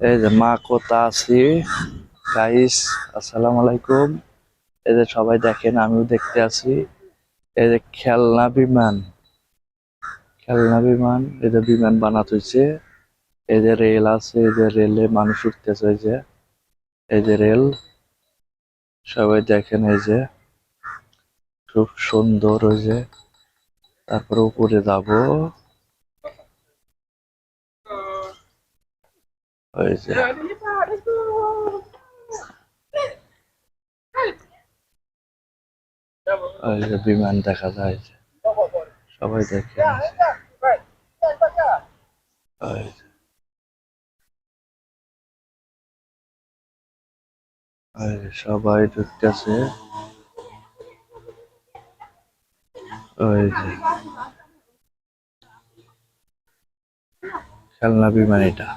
এই যে মা কোথা আছি? গাইস আসসালামু আলাইকুম। এই যে সবাই দেখেন, আমিও দেখতে আছি। এই যে খেলনা বিমান। খেলনা বিমান, এই যে বিমান বানাতে হয়েছে এই যে রেল আছে, এই যে রেলে মানুষ উঠতেছে এই যে। এই যে রেল। সবাই দেখেন এই যে। খুব সুন্দর ওই যে। তারপরে উপরে যাব। যে। বিমান দেখা যায় সবাই দেখে সবাই ঢুকতেছে। ওই যে। খেলনা বিমান এটা